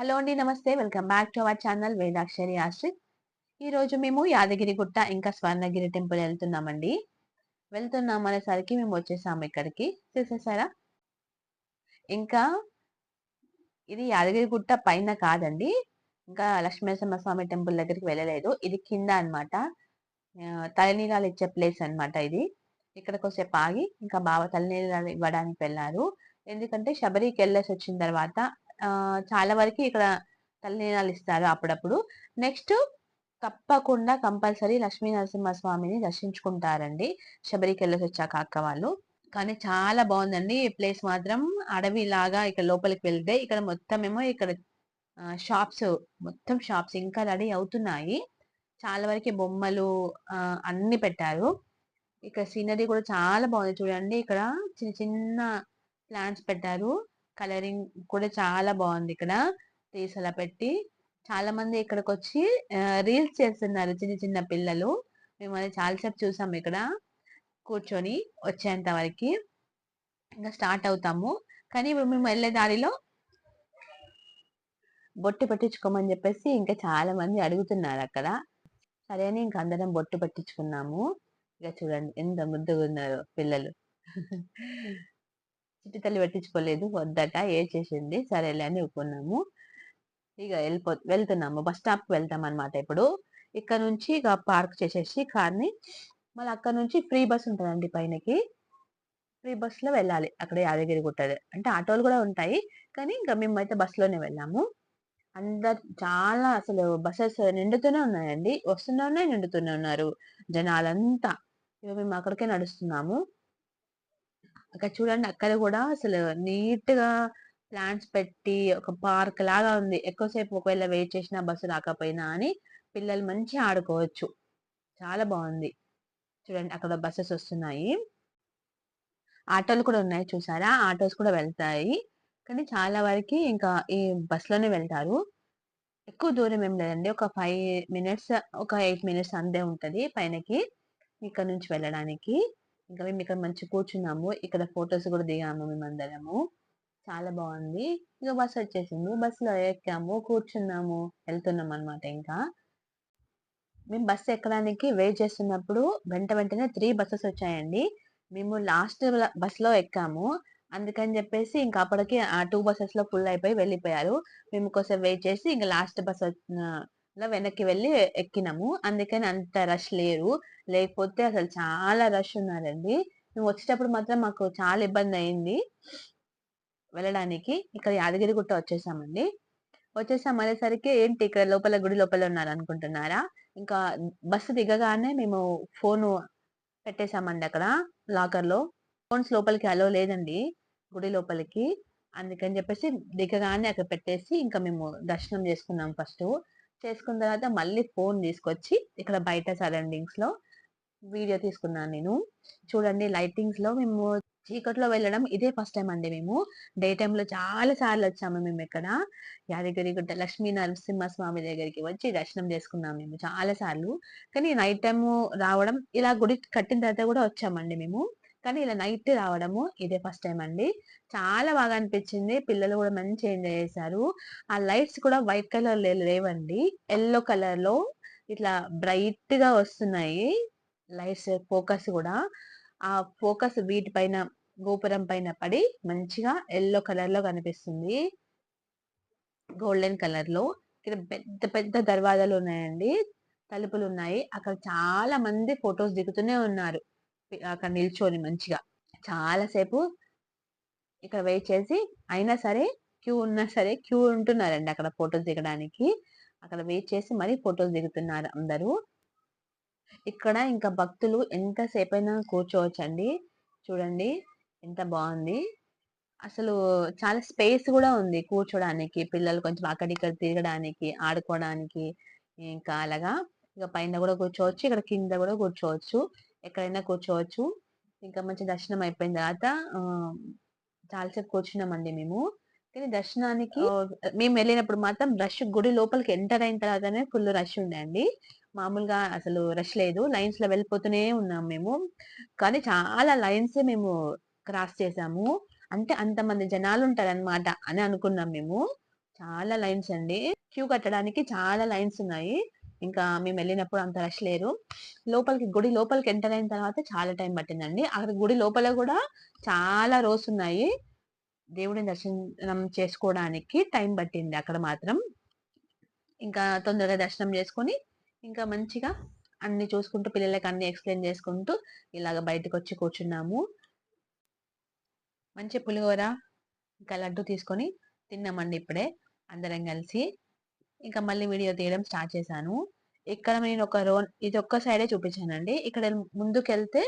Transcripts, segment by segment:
Hello అండి నమస్తే. Welcome back to our channel Vedakshari Ashrith. ఈరోజు మేము యాదగిరిగుట్ట ఇంకా స్వర్ణగిరి టెంపుల్ వెళ్తున్నామండి. వెళ్తున్నాం అనేసరికి మేము వచ్చేసాము ఇక్కడికి. చూసేసారా? ఇంకా ఇది యాదగిరిగుట్ట పైన కాదండి. ఇంకా లక్ష్మీనరసింహ స్వామి టెంపుల్ దగ్గరికి వెళ్ళలేదు. ఇది కింద అనమాట తలనీరాలు ఇచ్చే ప్లేస్ అనమాట ఇది. ఇక్కడ కొద్దిసేపు ఆగి ఇంకా బావ తలనీరాలు ఇవ్వడానికి వెళ్ళారు. ఎందుకంటే శబరికి వెళ్ళేసి వచ్చిన తర్వాత చాలా వరకు ఇక్కడ తల్లినాలు ఇస్తారు అప్పుడప్పుడు. నెక్స్ట్ తప్పకుండా కంపల్సరీ లక్ష్మీ నరసింహస్వామిని దర్శించుకుంటారండి. శబరికి వెళ్ళేసి వచ్చాక అక్క వాళ్ళు. కానీ చాలా బాగుందండి. ఈ ప్లేస్ మాత్రం అడవి లాగా ఇక్కడ లోపలికి వెళ్తే ఇక్కడ మొత్తం ఏమో ఇక్కడ షాప్స్ మొత్తం షాప్స్ ఇంకా రెడీ అవుతున్నాయి. చాలా వరకు బొమ్మలు అన్ని పెట్టారు. ఇక్కడ సీనరీ కూడా చాలా బాగుంది చూడండి. ఇక్కడ చిన్న చిన్న ప్లాంట్స్ పెట్టారు. కలరింగ్ కూడా చాలా బాగుంది ఇక్కడ. ట్రీస్ అలా పెట్టి చాలా మంది ఇక్కడికి వచ్చి రీల్స్ చేస్తున్నారు చిన్న చిన్న పిల్లలు. మేము అది చాలాసేపు చూసాము ఇక్కడ కూర్చొని వచ్చేంత వరకు. ఇంకా స్టార్ట్ అవుతాము. కానీ ఇప్పుడు మేము వెళ్ళే దారిలో బొట్టు పట్టించుకోమని చెప్పేసి ఇంకా చాలా మంది అడుగుతున్నారు అక్కడ. సరే అని ఇంక అందరం బొట్టు పట్టించుకున్నాము. ఇక చూడండి ఎంత ముద్దుగా ఉన్నారు పిల్లలు. చిట్టి తల్లి పెట్టించుకోలేదు వద్దట ఏ చేసింది? సరేలే అని ఒప్పుకున్నాము ఇక వెళ్ళిపో వెళ్తున్నాము. బస్ స్టాప్కి వెళ్తాం అనమాట ఇప్పుడు. ఇక్కడ నుంచి ఇక పార్క్ చేసేసి కార్ని మళ్ళీ అక్కడ నుంచి ఫ్రీ బస్ ఉంటుందండి పైనకి. ఫ్రీ బస్లో వెళ్ళాలి. అక్కడ యాదగిరి గుట్టది అంటే ఆటోలు కూడా ఉంటాయి కానీ ఇంకా మేమైతే బస్సులోనే వెళ్ళాము. అందరు చాలా అసలు బస్సెస్ నిండుతూనే ఉన్నాయండి. వస్తూనే ఉన్నాయి నిండుతూనే ఉన్నారు జనాలంతా. ఇక మేము అక్కడికే నడుస్తున్నాము. అక్కడ చూడండి అక్కడ కూడా అసలు నీట్గా ప్లాంట్స్ పెట్టి ఒక పార్క్ లాగా ఉంది. ఎక్కువసేపు ఒకవేళ వెయిట్ చేసినా బస్సు రాకపోయినా అని పిల్లలు మంచిగా ఆడుకోవచ్చు. చాలా బాగుంది. చూడండి అక్కడ బస్సెస్ వస్తున్నాయి. ఆటోలు కూడా ఉన్నాయి చూసారా? ఆటోస్ కూడా వెళ్తాయి. కానీ చాలా వరకు ఇంకా ఈ బస్సులోనే వెళ్తారు. ఎక్కువ దూరం ఏం లేదండి. ఒక ఫైవ్ మినిట్స్ ఒక ఎయిట్ మినిట్స్ అందే ఉంటుంది పైనకి ఇక్కడ నుంచి వెళ్ళడానికి. ఇంకా మేము ఇక్కడ మంచి కూర్చున్నాము. ఇక్కడ ఫొటోస్ కూడా దిగాము మేమందరము. చాలా బాగుంది. ఇంకా బస్సు వచ్చేసింది. బస్సులో ఎక్కాము కూర్చున్నాము వెళ్తున్నాం అనమాట ఇంకా. మేము బస్సు ఎక్కడానికి వెయిట్ చేస్తున్నప్పుడు వెంట వెంటనే త్రీ బస్సెస్ వచ్చాయండి. మేము లాస్ట్ బస్సులో ఎక్కాము. అందుకని చెప్పేసి ఇంకా అప్పటికి ఆ టూ బస్సెస్లో ఫుల్ అయిపోయి వెళ్ళిపోయారు. మేము కోసం వెయిట్ చేసి ఇంకా లాస్ట్ బస్ లో వెనక్కి వెళ్ళి ఎక్కినాము. అందుకని అంత రష్ లేరు. లేకపోతే అసలు చాలా రష్ ఉన్నారండి. మేము వచ్చేటప్పుడు మాత్రం మాకు చాలా ఇబ్బంది అయింది. వెళ్ళడానికి. ఇక్కడ యాదగిరి గుట్ట వచ్చేసామండి. వచ్చేసాం అనేసరికి ఏంటి ఇక్కడ లోపల గుడి లోపల ఉన్నారు అనుకుంటున్నారా ఇంకా బస్సు దిగగానే మేము ఫోన్ పెట్టేశామండి అక్కడ లాకర్లో ఫోన్స్ లోపలికి అలో లేదండి గుడి లోపలికి. అందుకని చెప్పేసి దిగగానే అక్కడ పెట్టేసి ఇంకా మేము దర్శనం చేసుకున్నాం ఫస్ట్. చేసుకున్న తర్వాత మళ్ళీ ఫోన్ తీసుకొచ్చి ఇక్కడ బయట సరౌండింగ్స్లో వీడియో తీసుకున్నాను నేను. చూడండి లైటింగ్స్లో మేము చీకట్లో వెళ్ళడం ఇదే ఫస్ట్ టైం అండి మేము. డే టైంలో చాలా సార్లు వచ్చాము మేము ఇక్కడ యాదగిరి గుట్ట లక్ష్మీ నరసింహస్వామి దగ్గరికి వచ్చి దర్శనం చేసుకున్నాం మేము చాలా సార్లు. కానీ నైట్ టైము రావడం ఇలా గుడి కట్టిన తర్వాత కూడా వచ్చామండి మేము. కానీ ఇలా నైట్ రావడము ఇదే ఫస్ట్ టైం అండి. చాలా బాగా అనిపించింది. పిల్లలు కూడా మంచి ఎంజాయ్ చేశారు. ఆ లైట్స్ కూడా వైట్ కలర్ లేవండి. ఎల్లో కలర్లో ఇట్లా బ్రైట్గా వస్తున్నాయి లైట్స్ ఫోకస్ కూడా. ఆ ఫోకస్ వీటి పైన గోపురం పైన పడి మంచిగా ఎల్లో కలర్లో కనిపిస్తుంది. గోల్డెన్ కలర్లో ఇక్కడ పెద్ద పెద్ద దర్వాజాలు ఉన్నాయండి. తలుపులు ఉన్నాయి. అక్కడ చాలా మంది ఫొటోస్ దిగుతూనే ఉన్నారు. అక్కడ నిల్చొని మంచిగా. చాలాసేపు ఇక్కడ వెయిట్ చేసి అయినా సరే క్యూ ఉన్నా సరే క్యూ ఉంటున్నారండి అక్కడ ఫొటోస్ దిగడానికి. అక్కడ వెయిట్ చేసి మరీ ఫొటోస్ దిగుతున్నారు అందరూ. ఇక్కడ ఇంకా భక్తులు ఎంతసేపు అయినా కూర్చోవచ్చండి. చూడండి ఎంత బాగుంది. అసలు చాలా స్పేస్ కూడా ఉంది కూర్చోడానికి. పిల్లలు కొంచెం అక్కడిక్కడ తిరగడానికి ఆడుకోవడానికి ఇంకా అలాగా. ఇక పైన కూడా కూర్చోవచ్చు ఇక్కడ కింద కూడా కూర్చోవచ్చు. ఎక్కడైనా కూర్చోవచ్చు. ఇంకా మంచి దర్శనం అయిపోయిన తర్వాత చాలాసేపు కూర్చున్నామండి మేము. కానీ దర్శనానికి మేము వెళ్ళినప్పుడు మాత్రం రష్ గుడి లోపలికి ఎంటర్ అయిన తర్వాతనే ఫుల్ రష్ ఉండే మామూలుగా అసలు రష్ లేదు. లైన్స్లో వెళ్ళిపోతూనే ఉన్నాం మేము. కానీ చాలా లైన్స్ మేము క్రాస్ చేసాము. అంటే అంతమంది జనాలు ఉంటారనమాట అని అనుకున్నాం మేము. చాలా లైన్స్ అండి క్యూ కట్టడానికి చాలా లైన్స్ ఉన్నాయి. ఇంకా మేము వెళ్ళినప్పుడు అంత రష్ లేరు. లోపలికి గుడి లోపలికి ఎంటర్ అయిన తర్వాత చాలా టైం పట్టిందండి. అక్కడ గుడి లోపల కూడా చాలా రోస్ ఉన్నాయి. దేవుడిని దర్శనం చేసుకోవడానికి టైం పట్టింది అక్కడ మాత్రం. ఇంకా తొందరగా దర్శనం చేసుకొని ఇంకా మంచిగా అన్ని చూసుకుంటూ పిల్లలకి అన్ని ఎక్స్ప్లెయిన్ చేసుకుంటూ ఇలాగ బయటకు వచ్చి కూర్చున్నాము. మంచి పులిహోర ఇంకా లడ్డు తీసుకొని తిన్నామండి ఇప్పుడే అందరం కలిసి. ఇంకా మళ్ళీ వీడియో తీయడం స్టార్ట్ చేశాను. ఇక్కడ నేను ఒక రోన్ ఇది ఒక్క సైడే చూపించానండి. ఇక్కడ ముందుకెళ్తే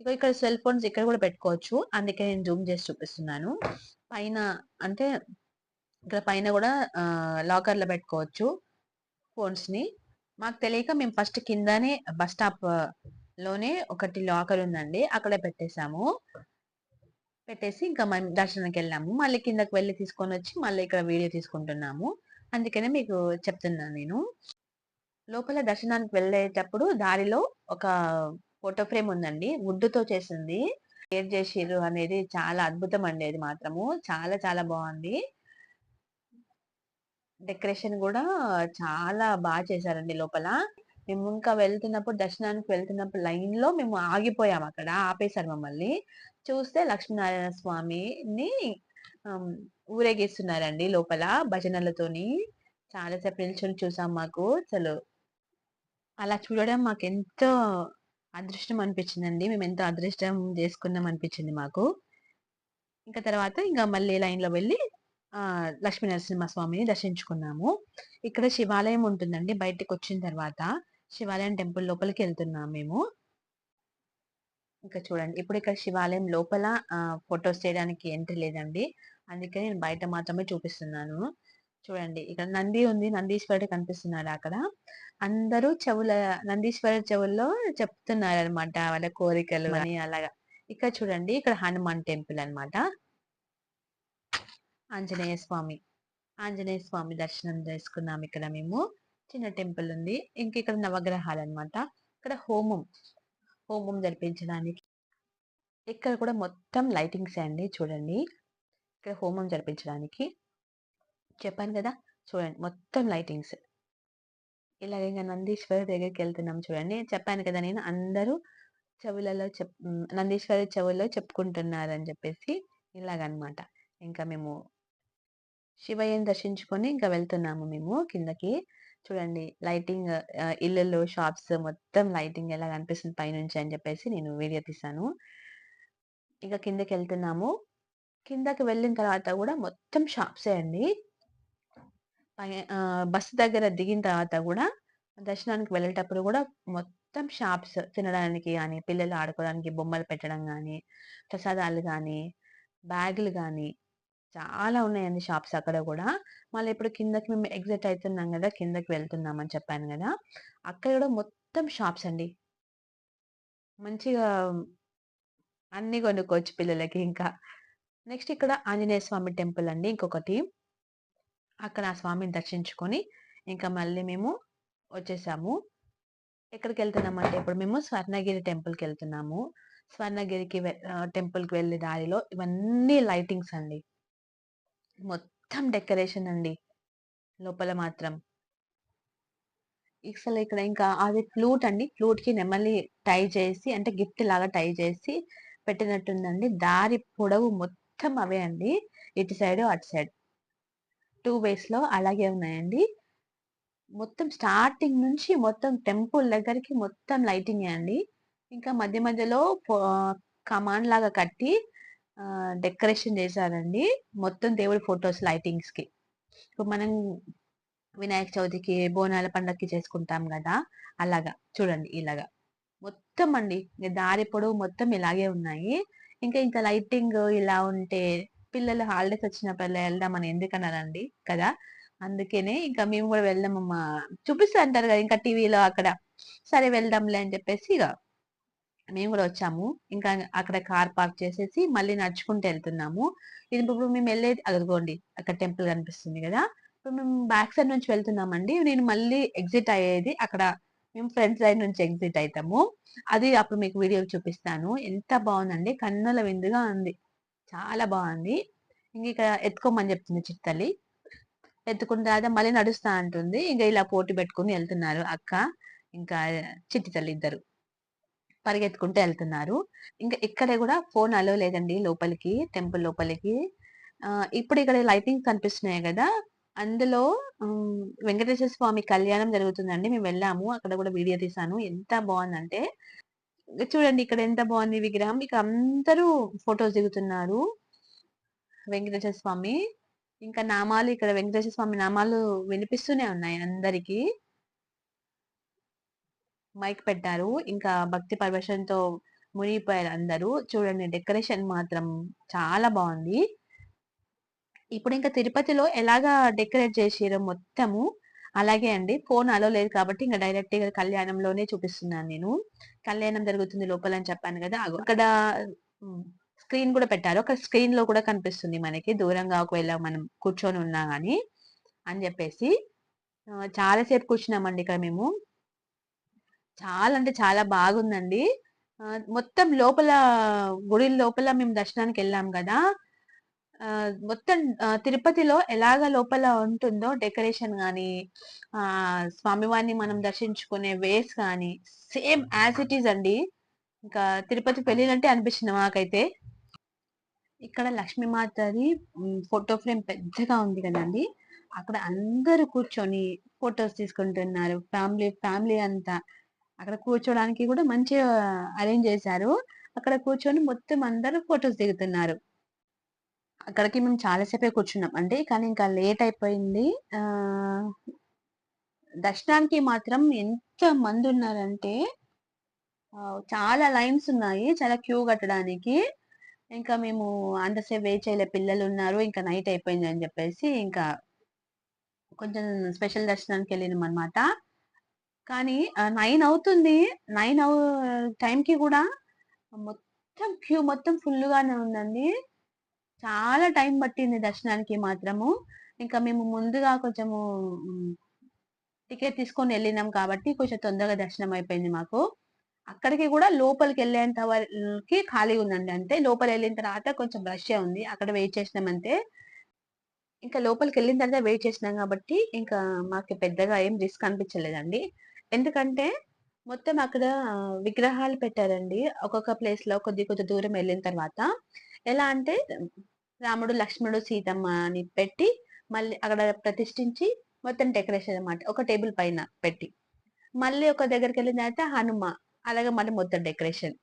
ఇక ఇక్కడ సెల్ ఫోన్స్ ఇక్కడ కూడా పెట్టుకోవచ్చు. అందుకే నేను జూమ్ చేసి చూపిస్తున్నాను. పైన అంటే ఇక్కడ పైన కూడా లాకర్లో పెట్టుకోవచ్చు ఫోన్స్ని. మాకు తెలియక మేము ఫస్ట్ కిందనే బస్ స్టాప్లోనే ఒకటి లాకర్ ఉందండి. అక్కడే పెట్టేశాము. పెట్టేసి ఇంకా మేము దర్శనానికి వెళ్ళాము. మళ్ళీ కిందకి వెళ్ళి తీసుకొని వచ్చి మళ్ళీ ఇక్కడ వీడియో తీసుకుంటున్నాము. అందుకనే మీకు చెప్తున్నాను నేను. లోపల దర్శనానికి వెళ్ళేటప్పుడు దారిలో ఒక ఫోటో ఫ్రేమ్ ఉందండి. వుడ్తో చేసింది. ఏర్ చేసిర్రు అనేది చాలా అద్భుతం అండి అది మాత్రము. చాలా చాలా బాగుంది. డెకరేషన్ కూడా చాలా బాగా చేశారండి లోపల. మేము ఇంకా వెళ్తున్నప్పుడు దర్శనానికి వెళ్తున్నప్పుడు లైన్లో మేము ఆగిపోయాం అక్కడ. ఆపేశారు మమ్మల్ని. చూస్తే లక్ష్మీనారాయణ స్వామిని ఊరేగిస్తున్నారండి లోపల భజనలతోని. చాలాసేపు నిల్చొని చూసాం మాకు. అసలు అలా చూడడం మాకు ఎంతో అదృష్టం అనిపించిందండి. మేము ఎంతో అదృష్టం చేసుకున్నాం అనిపించింది మాకు. ఇంకా తర్వాత ఇంకా మళ్ళీ లైన్లో వెళ్ళి లక్ష్మీ నరసింహస్వామిని దర్శించుకున్నాము. ఇక్కడ శివాలయం ఉంటుందండి బయటకు వచ్చిన తర్వాత. శివాలయం టెంపుల్ లోపలికి వెళ్తున్నాం మేము. ఇంకా చూడండి ఇప్పుడు ఇక్కడ శివాలయం లోపల ఫొటోస్ చేయడానికి ఎంట్రీ లేదండి. అందుకే నేను బయట మాత్రమే చూపిస్తున్నాను. చూడండి ఇక్కడ నంది ఉంది నందీశ్వరుడు కనిపిస్తున్నాడు అక్కడ. అందరూ చెవుల నందీశ్వరుడు చెవుల్లో చెప్తున్నారు అనమాట వాళ్ళ కోరికలు అని అలాగా. ఇక్కడ చూడండి ఇక్కడ హనుమాన్ టెంపుల్ అనమాట ఆంజనేయ స్వామి ఆంజనేయ స్వామి దర్శనం చేసుకున్నాం ఇక్కడ మేము. చిన్న టెంపుల్ ఉంది. ఇంక ఇక్కడ నవగ్రహాలు అనమాట ఇక్కడ హోమం హోమం జరిపించడానికి. ఇక్కడ కూడా మొత్తం లైటింగ్స్ అండి చూడండి. ఇక్కడ హోమం జరిపించడానికి చెప్పాను కదా! చూడండి మొత్తం లైటింగ్స్ ఇలాగ ఇంకా నందీశ్వరి దగ్గరికి వెళ్తున్నాం చూడండి. చెప్పాను కదా నేను అందరూ చెవులలో చెప్ నందీశ్వరి చెవుల్లో చెప్పుకుంటున్నారని చెప్పేసి ఇలాగనమాట. ఇంకా మేము శివయ్యని దర్శించుకొని ఇంకా వెళ్తున్నాము మేము కిందకి. చూడండి లైటింగ్ ఇళ్ళల్లో షాప్స్ మొత్తం లైటింగ్ ఎలా కనిపిస్తుంది పైనుంచి అని చెప్పేసి నేను వీడియో తీసాను ఇక కిందకి వెళ్తున్నాము. కిందకి వెళ్ళిన తర్వాత కూడా మొత్తం షాప్సే అండి. బస్సు దగ్గర దిగిన తర్వాత కూడా దర్శనానికి వెళ్ళేటప్పుడు కూడా మొత్తం షాప్స్ తినడానికి కానీ పిల్లలు ఆడుకోవడానికి బొమ్మలు పెట్టడం కానీ ప్రసాదాలు కానీ బ్యాగులు కానీ చాలా ఉన్నాయండి షాప్స్ అక్కడ కూడా. మళ్ళీ ఇప్పుడు కిందకి మేము ఎగ్జిట్ అవుతున్నాం కదా కిందకి వెళ్తున్నాం అని చెప్పాను కదా అక్కడ కూడా మొత్తం షాప్స్ అండి. మంచిగా అన్ని కొనుక్కోవచ్చు పిల్లలకి ఇంకా. నెక్స్ట్ ఇక్కడ ఆంజనేయ స్వామి టెంపుల్ అండి ఇంకొకటి. అక్కడ ఆ స్వామిని దర్శించుకొని ఇంకా మళ్ళీ మేము వచ్చేసాము. ఎక్కడికి వెళ్తున్నామంటే ఇప్పుడు మేము స్వర్ణగిరి టెంపుల్కి వెళ్తున్నాము. స్వర్ణగిరికి టెంపుల్కి వెళ్ళే దారిలో ఇవన్నీ లైటింగ్స్ అండి. మొత్తం డెకరేషన్ అండి. లోపల మాత్రం. అసలు ఇక్కడ ఇంకా అది ఫ్లూట్ అండి. ఫ్లూట్కి నెమ్మలి టై చేసి అంటే గిఫ్ట్ లాగా టై చేసి పెట్టినట్టుందండి. దారి పొడవు మొత్తం మొత్తం అవే అండి. ఇటు సైడ్ అటు సైడ్. టూ వేస్లో అలాగే ఉన్నాయండి. మొత్తం స్టార్టింగ్ నుంచి మొత్తం టెంపుల్ దగ్గరికి మొత్తం లైటింగ్ అండి. ఇంకా మధ్య మధ్యలో కమాండ్ లాగా కట్టి డెకరేషన్ చేశారండి. మొత్తం దేవుడి ఫొటోస్ లైటింగ్స్కి. ఇప్పుడు మనం వినాయక చవితికి బోనాల పండగకి చేసుకుంటాం కదా అలాగా. చూడండి ఇలాగా. మొత్తం అండి. దారి పొడవు మొత్తం ఇలాగే ఉన్నాయి. ఇంకా ఇంకా లైటింగ్ ఇలా ఉంటే పిల్లలు హాలిడేస్ వచ్చినప్పుడు వెళ్దామని ఎందుకన్నానండి కదా? అందుకనే ఇంకా మేము కూడా వెళ్దామమ్మా చూపిస్తా అంటారు కదా ఇంకా టీవీలో అక్కడ. సరే వెళ్దాంలే అని చెప్పేసి ఇక మేము కూడా వచ్చాము. ఇంకా అక్కడ కార్ పార్క్ చేసేసి మళ్ళీ నడుచుకుంటూ వెళ్తున్నాము. ఇది ఇప్పుడు మేము వెళ్ళేది అదిగోండి అక్కడ టెంపుల్ కనిపిస్తుంది కదా. ఇప్పుడు మేము బ్యాక్ సైడ్ నుంచి వెళ్తున్నామండి. నేను మళ్ళీ ఎగ్జిట్ అయ్యేది అక్కడ మేము ఫ్రంట్ సైడ్ నుంచి ఎగ్జిట్ అవుతాము అది అప్పుడు మీకు వీడియో చూపిస్తాను. ఎంత బాగుందండి. కన్నుల విందుగా ఉంది. చాలా బాగుంది. ఇంక ఇక్కడ ఎత్తుకోమని చెప్తుంది చిట్టలి ఎత్తుకున్న తర్వాత మళ్ళీ నడుస్తా అంటుంది. ఇంకా ఇలా పోటీ పెట్టుకుని వెళ్తున్నారు అక్క ఇంకా చిట్టి తల్లి ఇద్దరు. పరిగెత్తుకుంటూ వెళ్తున్నారు. ఇంకా ఇక్కడ కూడా ఫోన్ అలో లేదండి లోపలికి టెంపుల్ లోపలికి. ఇప్పుడు ఇక్కడ లైటింగ్ కనిపిస్తున్నాయి కదా. అందులో వెంకటేశ్వర స్వామి కళ్యాణం జరుగుతుందండి. మేము వెళ్ళాము. అక్కడ కూడా వీడియో తీసాను ఎంత బాగుందంటే చూడండి ఇక్కడ ఎంత బాగుంది విగ్రహం. ఇక అందరూ ఫొటోస్ దిగుతున్నారు వెంకటేశ్వర స్వామి. ఇంకా నామాలు ఇక్కడ వెంకటేశ్వర స్వామి నామాలు వినిపిస్తూనే ఉన్నాయి అందరికీ. మైక్ పెట్టారు. ఇంకా భక్తి పరవశంతో మునిగిపోయారు అందరూ. చూడండి డెకరేషన్ మాత్రం చాలా బాగుంది. ఇప్పుడు ఇంకా తిరుపతిలో ఎలాగా డెకరేట్ చేసారో మొత్తము అలాగే అండి ఫోన్ అలో లేదు కాబట్టి ఇంకా డైరెక్ట్గా కళ్యాణంలోనే చూపిస్తున్నాను నేను. కళ్యాణం జరుగుతుంది లోపల అని చెప్పాను కదా అక్కడ స్క్రీన్ కూడా పెట్టారు. ఒక స్క్రీన్లో కూడా కనిపిస్తుంది మనకి దూరంగా ఒకవేళ మనం కూర్చొని ఉన్నా గానీ అని చెప్పేసి. చాలాసేపు కూర్చున్నామండి ఇక్కడ మేము. చాలా అంటే చాలా బాగుందండి. మొత్తం లోపల గుడి లోపల మేము దర్శనానికి వెళ్ళాం కదా మొత్తం తిరుపతిలో ఎలాగ లోపల ఉంటుందో డెకరేషన్ కానీ ఆ స్వామివారిని మనం దర్శించుకునే వేస్ కానీ సేమ్ యాజ్ ఇట్ ఈస్ అండి. ఇంకా తిరుపతి పెళ్ళిలంటే అనిపించింది మాకైతే. ఇక్కడ లక్ష్మీమాతది ఫోటో ఫ్రేమ్ పెద్దగా ఉంది కదండి. అక్కడ అందరూ కూర్చొని ఫొటోస్ తీసుకుంటున్నారు. ఫ్యామిలీ ఫ్యామిలీ అంతా. అక్కడ కూర్చోడానికి కూడా మంచిగా అరేంజ్ చేశారు. అక్కడ కూర్చొని మొత్తం అందరూ ఫొటోస్ దిగుతున్నారు. అక్కడికి మేము చాలాసేపే కూర్చున్నాం. అంటే కానీ ఇంకా లేట్ అయిపోయింది. దర్శనానికి మాత్రం ఎంత మంది ఉన్నారంటే చాలా లైన్స్ ఉన్నాయి. చాలా క్యూ కట్టడానికి. ఇంకా మేము అంతసేపు వెయిట్ చేయలే. పిల్లలు ఉన్నారు. ఇంకా నైట్ అయిపోయింది అని చెప్పేసి ఇంకా కొంచెం స్పెషల్ దర్శనానికి వెళ్ళినాం అనమాట కానీ నైన్ అవుతుంది. నైన్ అవు టైంకి కూడా మొత్తం క్యూ మొత్తం ఫుల్గానే ఉందండి. చాలా టైం పట్టింది దర్శనానికి మాత్రము. ఇంకా మేము ముందుగా కొంచెము టికెట్ తీసుకొని వెళ్ళినాం కాబట్టి కొంచెం తొందరగా దర్శనం అయిపోయింది మాకు. అక్కడికి కూడా లోపలికి వెళ్ళేంత వరకు ఖాళీ ఉందండి అంటే లోపల వెళ్ళిన తర్వాత కొంచెం రష్ ఉంది. అక్కడ వెయిట్ చేసినాం అంతే. ఇంకా లోపలికి వెళ్ళిన తర్వాత వెయిట్ చేసినాం కాబట్టి ఇంకా మాకు పెద్దగా ఏం రిస్క్ అనిపించలేదండి. ఎందుకంటే మొత్తం అక్కడ విగ్రహాలు పెట్టారండి. ఒక్కొక్క ప్లేస్లో కొద్ది కొద్ది దూరం వెళ్ళిన తర్వాత. ఎలా అంటే రాముడు లక్ష్మణుడు సీతమ్మ అని పెట్టి మళ్ళీ అక్కడ ప్రతిష్ఠించి మొత్తం డెకరేషన్ అనమాట ఒక టేబుల్ పైన పెట్టి. మళ్ళీ ఒక దగ్గరికి వెళ్ళిన తర్వాత హనుమ. అలాగే మళ్ళీ మొత్తం డెకరేషన్.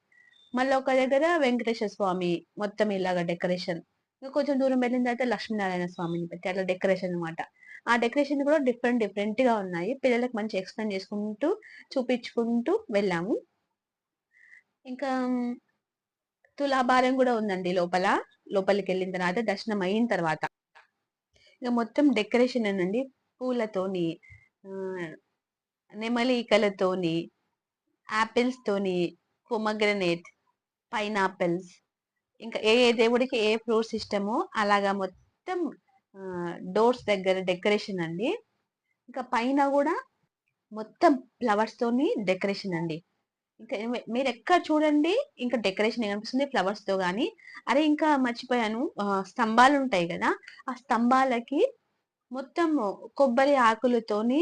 మళ్ళీ ఒక దగ్గర వెంకటేశ్వర స్వామి మొత్తం ఇలాగ డెకరేషన్. ఇంకా కొంచెం దూరం వెళ్ళిన తర్వాత లక్ష్మీనారాయణ స్వామిని పెట్టి అట్లా డెకరేషన్ అనమాట ఆ డెకరేషన్ కూడా డిఫరెంట్ డిఫరెంట్గా ఉన్నాయి. పిల్లలకు మంచి ఎక్స్ప్లెయిన్ చేసుకుంటూ చూపించుకుంటూ వెళ్ళాము. ఇంకా తులాభారం కూడా ఉందండి లోపల. లోపలికి వెళ్ళిన తర్వాత దర్శనం అయిన తర్వాత. ఇక మొత్తం డెకరేషన్ అనండి. పూలతోని నెమలికలతోని యాపిల్స్ తోని పొమగ్రనేట్ పైనాపిల్స్ ఇంకా ఏ ఏ దేవుడికి ఏ ఫ్రూట్స్ ఇష్టమో అలాగా మొత్తం డోర్స్ దగ్గర డెకరేషన్ అండి. ఇంకా పైన కూడా మొత్తం ఫ్లవర్స్ తోని డెకరేషన్ అండి. ఇంకా మీరు ఎక్కడ చూడండి ఇంకా డెకరేషన్ కనిపిస్తుంది ఫ్లవర్స్తో గానీ? అరే ఇంకా మర్చిపోయాను. స్తంభాలు ఉంటాయి కదా ఆ స్తంభాలకి మొత్తం కొబ్బరి ఆకులతోని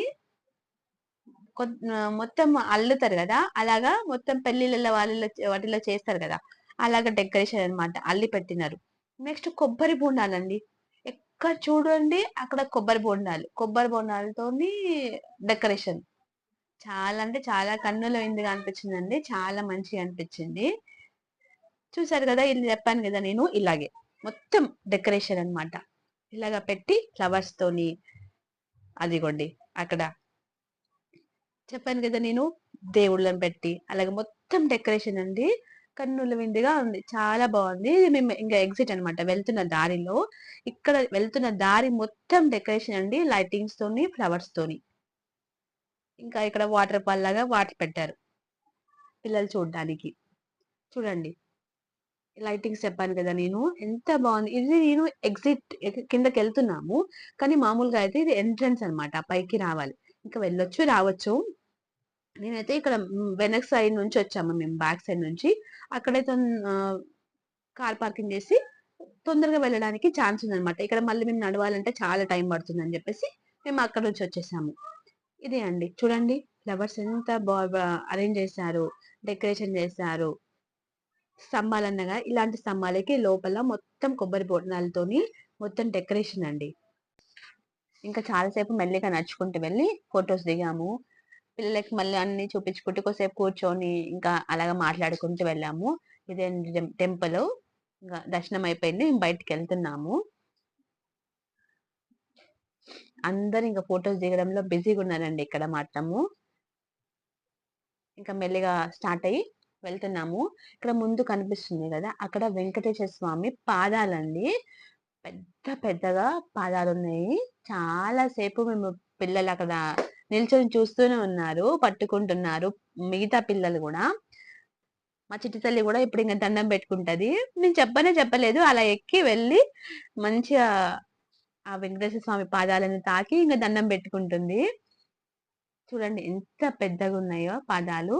మొత్తం అల్లుతారు కదా అలాగా మొత్తం పెళ్ళిళ్ళ వాళ్ళ వాటిలో చేస్తారు కదా అలాగా డెకరేషన్ అన్నమాట అల్లి పెట్టినారు. నెక్స్ట్ కొబ్బరి బోండాలండి. ఎక్కడ చూడండి అక్కడ కొబ్బరి బోండాలు కొబ్బరి బోండాలతోని డెకరేషన్. చాలా అంటే చాలా కన్నుల విందుగా అనిపించిందండి. చాలా మంచిగా అనిపించింది. చూసారు కదా ఇది చెప్పాను కదా నేను ఇలాగే. మొత్తం డెకరేషన్ అనమాట ఇలాగా పెట్టి ఫ్లవర్స్ తోని అదిగోండి అక్కడ. చెప్పాను కదా నేను దేవుళ్ళని పెట్టి. అలాగే మొత్తం డెకరేషన్ అండి. కన్నుల విందుగా ఉంది. చాలా బాగుంది. మేము ఇంకా ఎగ్జిట్ అనమాట వెళ్తున్న దారిలో. ఇక్కడ వెళ్తున్న దారి మొత్తం డెకరేషన్ అండి. లైటింగ్స్ తోని ఫ్లవర్స్ తోని. ఇంకా ఇక్కడ వాటర్ ఫాల్ లాగా వాటర్ పెట్టారు. పిల్లలు చూడడానికి. చూడండి. లైటింగ్స్ చెప్పాను కదా నేను. ఎంత బాగుంది. ఇది నేను ఎగ్జిట్ కిందకి వెళ్తున్నాము. కానీ మామూలుగా అయితే ఇది ఎంట్రన్స్ అనమాట పైకి రావాలి. ఇంకా వెళ్ళొచ్చు రావచ్చు. నేనైతే ఇక్కడ వెనక్ సైడ్ నుంచి వచ్చాము మేము బ్యాక్ సైడ్ నుంచి. అక్కడైతే కార్ పార్కింగ్ చేసి తొందరగా వెళ్ళడానికి ఛాన్స్ ఉందన్నమాట. ఇక్కడ మళ్ళీ మేము నడవాలంటే చాలా టైం పడుతుంది అని చెప్పేసి మేము అక్కడ నుంచి వచ్చేసాము. ఇదే అండి. చూడండి ఫ్లవర్స్ ఎంత బాగా అరేంజ్ చేశారు డెకరేషన్ చేశారు. స్తంభాలన్నగా ఇలాంటి స్తంభాలకి లోపల మొత్తం కొబ్బరి బోటనాలతోని మొత్తం డెకరేషన్ అండి. ఇంకా చాలాసేపు మెల్లిగా నడుచుకుంటూ వెళ్ళి ఫొటోస్ దిగాము. పిల్లలకి మళ్ళీ అన్ని చూపించుకుంటూ కొద్దిసేపు కూర్చొని ఇంకా అలాగా మాట్లాడుకుంటూ వెళ్ళాము. ఇదే టెంపుల్. ఇంకా దర్శనం అయిపోయింది మేము బయటికి వెళ్తున్నాము. అందరు ఇంకా ఫొటోస్ దిగడంలో బిజీగా ఉన్నారండి ఇక్కడ మాత్రము. ఇంకా మెల్లిగా స్టార్ట్ అయ్యి వెళ్తున్నాము. ఇక్కడ ముందు కనిపిస్తుంది కదా అక్కడ వెంకటేశ్వర స్వామి పాదాలండి. పెద్ద పెద్దగా పాదాలు ఉన్నాయి చాలా సేపు మేము పిల్లలు అక్కడ నిల్చొని చూస్తూనే ఉన్నారు పట్టుకుంటున్నారు. మిగతా పిల్లలు కూడా. మా చిట్టి తల్లి కూడా ఇప్పుడు ఇంకా దండం పెట్టుకుంటది. నేను చెప్పనే చెప్పలేదు. అలా ఎక్కి వెళ్ళి మంచిగా ఆ వెంకటేశ్వర స్వామి పాదాలను తాకి ఇంకా దండం పెట్టుకుంటుంది. చూడండి ఎంత పెద్దగా ఉన్నాయో పాదాలు.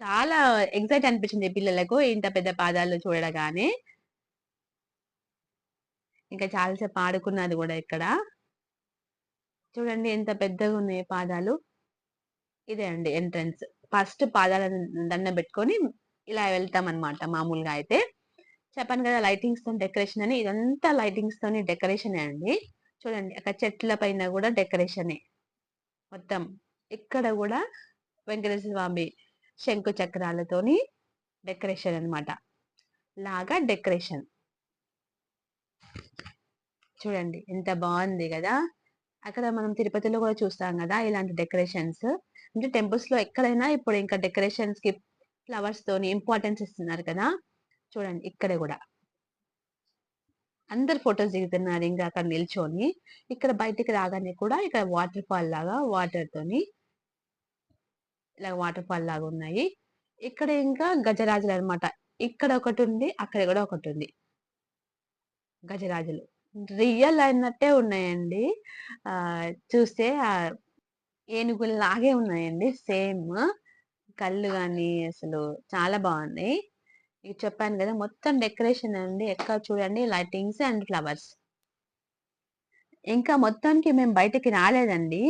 చాలా ఎగ్జైట్ అనిపించింది పిల్లలకు ఇంత పెద్ద పాదాలు చూడగానే. ఇంకా చాలాసేపు ఆడుకున్నది కూడా ఇక్కడ. చూడండి ఎంత పెద్దగా ఉన్నాయి పాదాలు. ఇదే అండి ఎంట్రన్స్ ఫస్ట్ పాదాలను దండం పెట్టుకొని ఇలా వెళ్తాం అనమాట మామూలుగా అయితే. చెప్పాను కదా లైటింగ్స్తో డెకరేషన్ అని ఇదంతా లైటింగ్స్ తోని డెకరేషన్ అండి? చూడండి అక్కడ చెట్ల పైన కూడా డెకరేషనే మొత్తం ఇక్కడ కూడా వెంకటేశ్వర స్వామి శంకు చక్రాలతోని డెకరేషన్ అనమాట లాగా డెకరేషన్. చూడండి ఎంత బాగుంది కదా. అక్కడ మనం తిరుపతిలో కూడా చూస్తాం కదా ఇలాంటి డెకరేషన్స్. అంటే టెంపుల్స్లో ఎక్కడైనా ఇప్పుడు ఇంకా డెకరేషన్స్కి ఫ్లవర్స్ తోని ఇంపార్టెన్స్ ఇస్తున్నారు కదా. చూడండి ఇక్కడ కూడా. అందరు ఫొటోస్ దిగుతున్నారు ఇంకా అక్కడ నిల్చొని ఇక్కడ బయటికి రాగానే కూడా ఇక్కడ వాటర్ ఫాల్ లాగా వాటర్ తోని ఇలా వాటర్ ఫాల్ లాగా ఉన్నాయి. ఇక్కడ ఇంకా గజరాజులు అనమాట ఇక్కడ ఒకటి ఉంది అక్కడ కూడా ఒకటి ఉంది. గజరాజులు. రియల్ అయినట్టే ఉన్నాయండి. ఆ చూస్తే ఏనుగులు లాగే ఉన్నాయండి. సేమ్ కళ్ళు కానీ అసలు చాలా బాగున్నాయి. చెప్పాను కదా మొత్తం డెకరేషన్ అండి. ఎక్కడ చూడండి లైటింగ్స్ అండ్ ఫ్లవర్స్. ఇంకా మొత్తానికి మేము బయటకి రాలేదండి.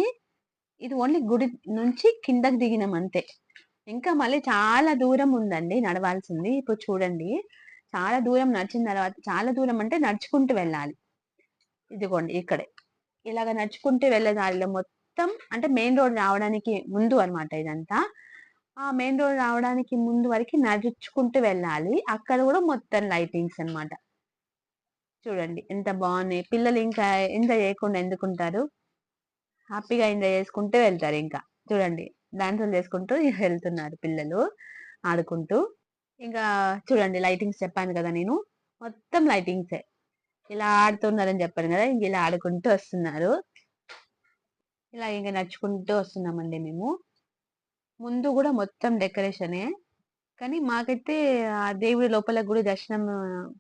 ఇది ఓన్లీ గుడి నుంచి కిందకి దిగినాం అంతే. ఇంకా మళ్ళీ చాలా దూరం ఉందండి నడవాల్సింది. ఇప్పుడు చూడండి చాలా దూరం నడిచిన తర్వాత చాలా దూరం అంటే నడుచుకుంటూ వెళ్ళాలి. ఇదిగోండి ఇక్కడే. ఇలాగ నడుచుకుంటూ వెళ్ళే దారిలో మొత్తం అంటే మెయిన్ రోడ్ రావడానికి ముందు అనమాట ఇదంతా. ఆ మెయిన్ రోడ్ రావడానికి ముందు వరకు నడుచుకుంటూ వెళ్ళాలి. అక్కడ కూడా మొత్తం లైటింగ్స్ అనమాట చూడండి ఎంత బాగున్నాయి. పిల్లలు ఇంకా ఎంజాయ్ చేయకుండా ఎందుకుంటారు హ్యాపీగా ఎంజాయ్ చేసుకుంటూ వెళ్తారు ఇంకా. చూడండి డాన్సులు చేసుకుంటూ వెళ్తున్నారు పిల్లలు ఆడుకుంటూ. ఇంకా చూడండి లైటింగ్స్ చెప్పాను కదా నేను. మొత్తం లైటింగ్సే ఇలా ఆడుతున్నారని చెప్పాను కదా ఇంక ఇలా ఆడుకుంటూ వస్తున్నారు. ఇలా ఇంకా నడుచుకుంటూ వస్తున్నామండి మేము. ముందు కూడా మొత్తం డెకరేషనే. కానీ మాకైతే ఆ దేవుడి లోపల గుడి దర్శనం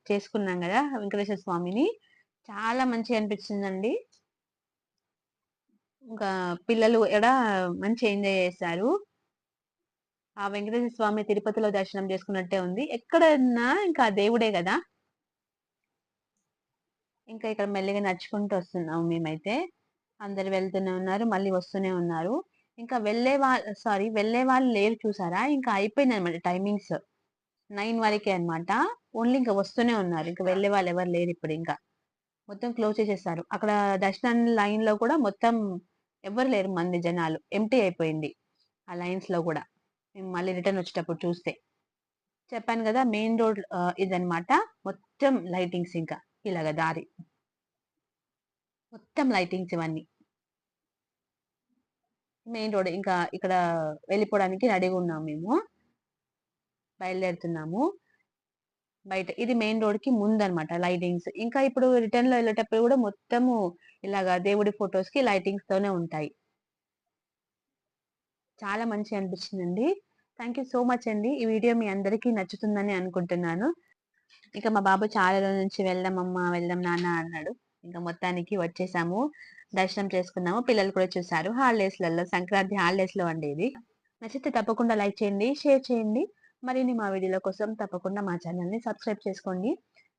చేసుకున్నాం కదా వెంకటేశ్వర స్వామిని. చాలా మంచిగా అనిపించిందండి. ఇంకా పిల్లలు ఎడ మంచి ఎంజాయ్ చేశారు. ఆ వెంకటేశ్వర స్వామి తిరుపతిలో దర్శనం చేసుకున్నట్టే ఉంది. ఎక్కడన్నా ఇంకా దేవుడే కదా. ఇంకా ఇక్కడ మెల్లిగా నడుచుకుంటూ వస్తున్నాం మేమైతే. అందరు వెళ్తూనే ఉన్నారు మళ్ళీ వస్తూనే ఉన్నారు. ఇంకా వెళ్ళే వాళ్ళు సారీ వెళ్ళే వాళ్ళు లేరు చూసారా? ఇంకా అయిపోయింది అనమాట టైమింగ్స్ నైన్ వరకే అనమాట ఓన్లీ ఇంకా వస్తూనే ఉన్నారు. ఇంకా వెళ్ళే వాళ్ళు ఎవరు లేరు ఇప్పుడు ఇంకా. మొత్తం క్లోజ్ చేసేసారు అక్కడ దర్శనం లైన్లో కూడా మొత్తం ఎవరు లేరు మంది జనాలు. ఎంటీ అయిపోయింది ఆ లైన్స్లో కూడా. మేము మళ్ళీ రిటర్న్ వచ్చేటప్పుడు చూస్తే. చెప్పాను కదా మెయిన్ రోడ్ ఇదనమాట మొత్తం లైటింగ్స్ ఇంకా. ఇలాగ దారి. మొత్తం లైటింగ్స్ ఇవన్నీ. మెయిన్ రోడ్ ఇంకా ఇక్కడ వెళ్ళిపోవడానికి రెడీగా ఉన్నాము మేము. బయలుదేరుతున్నాము. బయట ఇది మెయిన్ రోడ్కి ముందు అనమాట లైటింగ్స్. ఇంకా ఇప్పుడు రిటర్న్లో వెళ్ళేటప్పుడు కూడా మొత్తము ఇలాగా దేవుడి ఫొటోస్కి లైటింగ్స్ తోనే ఉంటాయి. చాలా మంచి అనిపించిందండి. థ్యాంక్ యూ సో మచ్ అండి. ఈ వీడియో మీ అందరికీ నచ్చుతుందని అనుకుంటున్నాను. ఇంకా మా బాబు చాలా రోజుల నుంచి వెళ్దాం అమ్మ వెళ్దాం నాన్న అన్నాడు. ఇంకా మొత్తానికి వచ్చేసాము. దర్శనం చేసుకున్నాము పిల్లలు కూడా చూసారు. హాలిడేస్లలో సంక్రాంతి హాలిడేస్లో అండి ఇది. నచ్చితే తప్పకుండా లైక్ చేయండి షేర్ చేయండి. మరిన్ని మా వీడియోల కోసం తప్పకుండా మా ఛానల్ని సబ్స్క్రైబ్ చేసుకోండి.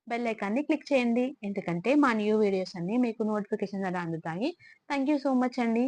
బెల్ ఐకాన్ని క్లిక్ చేయండి. ఎందుకంటే మా న్యూ వీడియోస్ అన్ని మీకు నోటిఫికేషన్ ద్వారా అందుతాయి. థ్యాంక్ యూ సో మచ్ అండి.